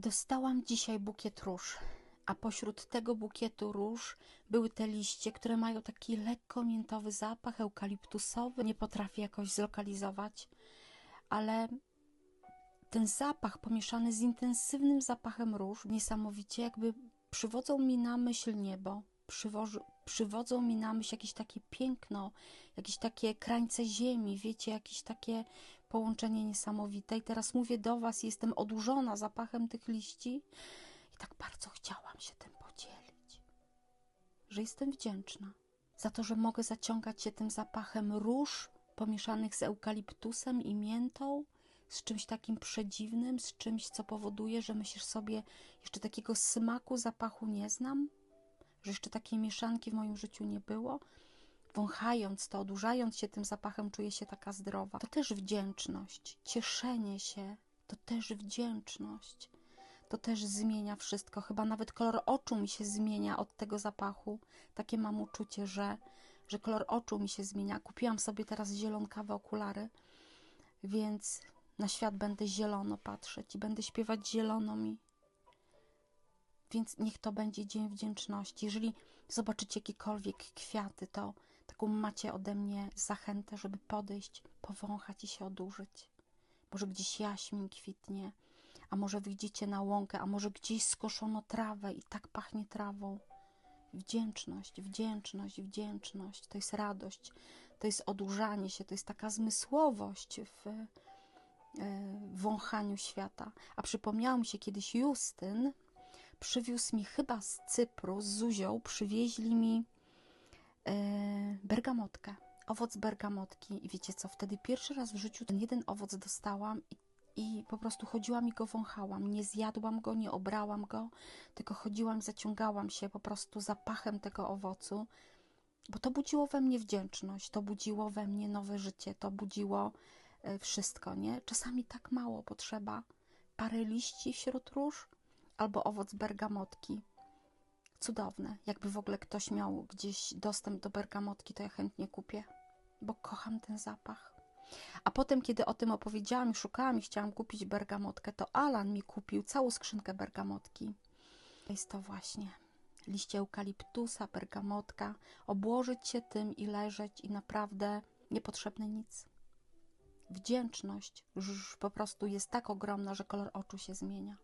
Dostałam dzisiaj bukiet róż, a pośród tego bukietu róż były te liście, które mają taki lekko miętowy zapach, eukaliptusowy. Nie potrafię jakoś zlokalizować, ale ten zapach pomieszany z intensywnym zapachem róż niesamowicie jakby przywodzą mi na myśl niebo. Przywoż, przywodzą mi na myśl jakieś takie piękno, jakieś takie krańce ziemi, wiecie, jakieś takie połączenie niesamowite. I teraz mówię do Was, jestem odurzona zapachem tych liści i tak bardzo chciałam się tym podzielić, że jestem wdzięczna za to, że mogę zaciągać się tym zapachem róż pomieszanych z eukaliptusem i miętą, z czymś takim przedziwnym, z czymś, co powoduje, że myślisz sobie, jeszcze takiego smaku zapachu nie znam, że jeszcze takiej mieszanki w moim życiu nie było. Wąchając to, odurzając się tym zapachem, czuję się taka zdrowa. To też wdzięczność, cieszenie się, to też wdzięczność. To też zmienia wszystko. Chyba nawet kolor oczu mi się zmienia od tego zapachu. Takie mam uczucie, że, że kolor oczu mi się zmienia. Kupiłam sobie teraz zielonkawe okulary, więc na świat będę zielono patrzeć i będę śpiewać zielono mi. Więc niech to będzie Dzień Wdzięczności. Jeżeli zobaczycie jakiekolwiek kwiaty, to taką macie ode mnie zachętę, żeby podejść, powąchać i się odurzyć. Może gdzieś jaśmin kwitnie, a może wyjdziecie na łąkę, a może gdzieś skoszono trawę i tak pachnie trawą. Wdzięczność, wdzięczność, wdzięczność to jest radość, to jest odurzanie się, to jest taka zmysłowość w, e, w wąchaniu świata. A przypomniał mi się kiedyś Justyn, przywiózł mi chyba z Cypru, z Zuzią, przywieźli mi e, bergamotkę, owoc bergamotki. I wiecie co, wtedy pierwszy raz w życiu ten jeden owoc dostałam i, i po prostu chodziłam i go wąchałam. Nie zjadłam go, nie obrałam go, tylko chodziłam, zaciągałam się po prostu zapachem tego owocu, bo to budziło we mnie wdzięczność, to budziło we mnie nowe życie, to budziło e, wszystko, nie? Czasami tak mało potrzeba. Parę liści wśród róż, albo owoc bergamotki. Cudowne. Jakby w ogóle ktoś miał gdzieś dostęp do bergamotki, to ja chętnie kupię, bo kocham ten zapach. A potem, kiedy o tym opowiedziałam i szukałam i chciałam kupić bergamotkę, to Alan mi kupił całą skrzynkę bergamotki. Jest to właśnie liście eukaliptusa, bergamotka. Obłożyć się tym i leżeć i naprawdę niepotrzebne nic. Wdzięczność już po prostu jest tak ogromna, że kolor oczu się zmienia.